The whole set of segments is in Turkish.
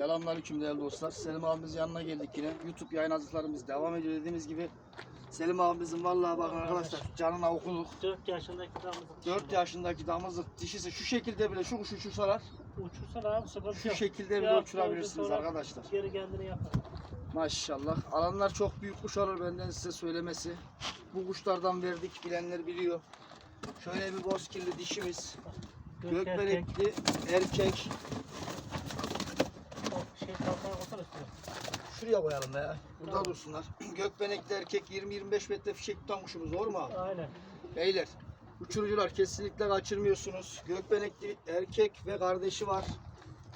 Selamünaleyküm değerli dostlar. Selim abimizin yanına geldik yine. YouTube yayın hazırlıklarımız devam ediyor dediğimiz gibi. Selim abimizin vallahi bakın arkadaşlar canına okuduk. 4 yaşındaki damızlık. 4 yaşındaki damızlık dişisi şu şekilde bile şu kuş uçursalar Uçursa abi sıkıntı şu yok. şekilde bile uçurabilirsiniz arkadaşlar. Geri kendini yapar. Maşallah. Alanlar çok büyük kuş alır benden size söylemesi. Bu kuşlardan verdik bilenler biliyor. Şöyle bir bozkirli dişimiz. Gökbenekli erkek. Şuraya koyalım ya. Burada Tamam. dursunlar. Gökbenekli erkek 20-25 metre fişek tutan kuşumuz doğru mu abi? Aynen. Beyler uçurucular kesinlikle kaçırmıyorsunuz. Gökbenekli erkek ve kardeşi var.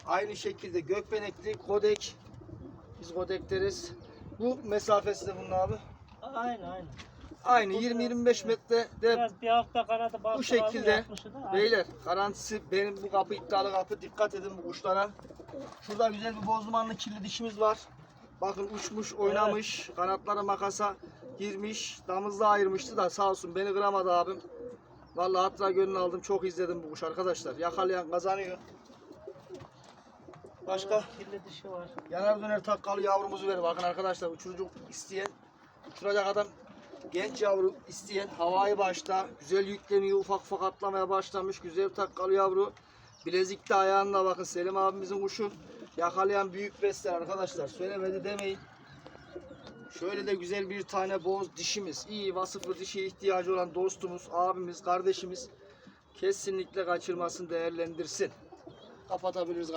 Aynı şekilde gökbenekli kodek. Biz kodek deriz. Bu mesafesi de bunun abi. Aynen aynen. Aynı Bu 20-25 metre de bir hafta kanadı bastı. şekilde beyler garantisi benim bu kapı iddialı kapı dikkat edin bu kuşlara. Şurada güzel bir bozdumanlı kirli dişimiz var. Bakın uçmuş oynamış kanatlara makasa girmiş damızla ayırmıştı da sağ olsun beni kıramadı abim. Vallahi hatta gönül aldım çok izledim bu kuş arkadaşlar. Yakalayan kazanıyor. Başka Kirli dişi var. yanar döner takkalı yavrumuzu ver. Bakın arkadaşlar uçurucu isteyen uçuracak adam genç yavru isteyen havayı başta güzel yükleniyor ufak ufak atlamaya başlamış güzel takkalı yavru bilezikte ayağında bakın Selim abimizin kuşu. Yakalayan büyük besler arkadaşlar söylemedi demeyin. Şöyle de güzel bir tane boz dişimiz iyi vasıflı dişiye ihtiyacı olan dostumuz abimiz kardeşimiz kesinlikle kaçırmasın değerlendirsin. Kapatabiliriz